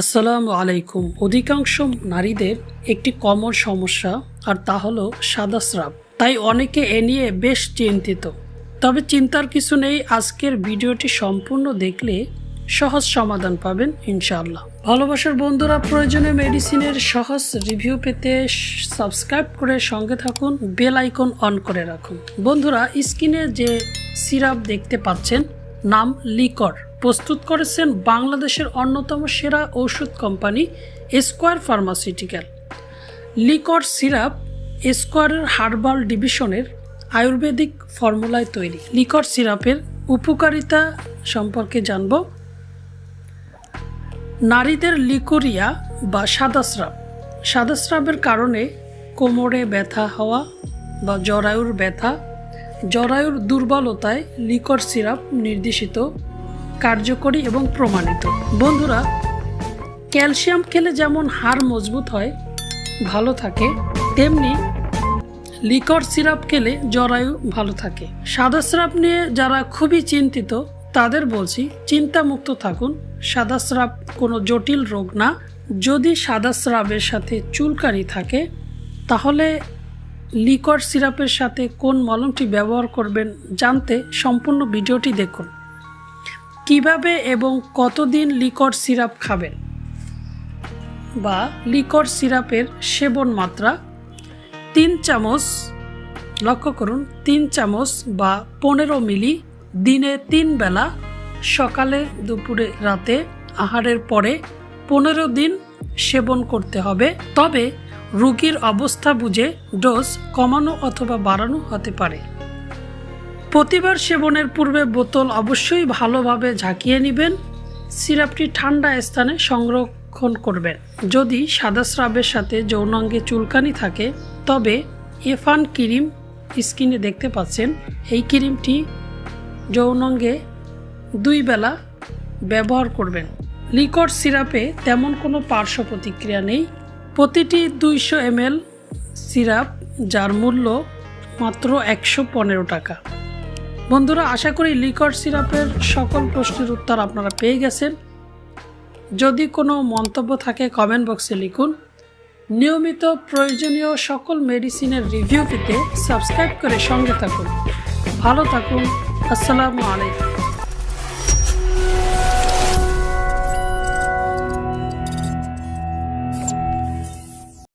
আসসালামু আলাইকুম। অধিকাংশ নারীদের একটি কমন সমস্যা, আর তা হলো সাদা স্রাব। তাই অনেকে এ নিয়ে বেশ চিন্তিত। তবে চিন্তার কিছু নেই, আজকের ভিডিওটি সম্পূর্ণ দেখলে সহজ সমাধান পাবেন ইনশাআল্লাহ। ভালোবাসার বন্ধুরা প্রয়োজনে মেডিসিনের সহজ রিভিউ পেতে সাবস্ক্রাইব করে সঙ্গে থাকুন বেল আইকন অন করে রাখুন। বন্ধুরা স্ক্রিনে যে সিরাপ দেখতে পাচ্ছেন নাম লিকর। প্রস্তুত করেছেন বাংলাদেশের অন্যতম সেরা ঔষধ company Square pharmaceutical. Liquor syrup স্কোয়ারের হার্বাল ডিভিশনের আয়ুর্বেদিক ফর্মুলায় তৈরি। লিকর সিরাপের উপকারিতা সম্পর্কে জানব। নারীদের লিকোরিয়া বা সাদাস্রাব সাদাস্রাবের কারণে কোমরে ব্যথা হওয়া বা জরায়ুর ব্যথা জরায়ুর দুর্বলতায় লিকর সিরাপ নির্দেশিত, কার্যকরী এবং প্রমাণিত। বন্ধুরা, ক্যালসিয়াম খেলে যেমন হাড় মজবুত হয়, ভালো থাকে, তেমনি লিকর সিরাপ খেলে জরায়ু ভালো থাকে। সাদা স্রাব নিয়ে যারা খুবই চিন্তিত, তাদের বলছি, চিন্তামুক্ত থাকুন। সাদা স্রাব কোনো জটিল রোগ না। যদি সাদা স্রাবের সাথে চুলকানি থাকে, তাহলে লিকর সিরাপের সাথে কোন মলমটি ব্যবহার করবেন জানতে সম্পূর্ণ ভিডিওটি দেখুন। কীভাবে এবং কতদিন লিকর সিরাপ খাবেন? বা লিকর সিরাপের সেবন মাত্রা তিন চামচ, লক্ষ্য করুন, তিন চামচ বা পনেরো মিলি দিনে তিন বেলা সকালে দুপুরে রাতে আহারের পরে পনেরো দিন সেবন করতে হবে। তবে রোগীর অবস্থা বুঝে ডোজ কমানো অথবা বাড়ানো হতে পারে। প্রতিবার সেবনের পূর্বে বোতল অবশ্যই ভালোভাবে ঝাঁকিয়ে নেবেন, সিরাপটি ঠান্ডা স্থানে সংরক্ষণ করবেন। যদি সাদা স্রাবের সাথে যৌনাঙ্গে চুলকানি থাকে, তবে এফান ক্রিম স্কিনে দেখতে পাচ্ছেন। এই ক্রিমটি যৌনাঙ্গে দুই বেলা ব্যবহার করবেন। লিকর সিরাপে তেমন কোনো পার্শ্ব প্রতিক্রিয়া নেই। প্রতিটি দুইশো এমএল সিরাপ যার মূল্য মাত্র একশো পনেরো টাকা। বন্ধুরা, আশা করি লিকর সিরাপের সকল প্রশ্নের উত্তর আপনারা পেয়ে গেছেন। যদি কোনো মন্তব্য থাকে কমেন্ট বক্সে লিখুন। নিয়মিত প্রয়োজনীয় সকল মেডিসিনের রিভিউ পেতে সাবস্ক্রাইব করে সঙ্গে থাকুন। ভালো থাকুন। আসসালামু আলাইকুম।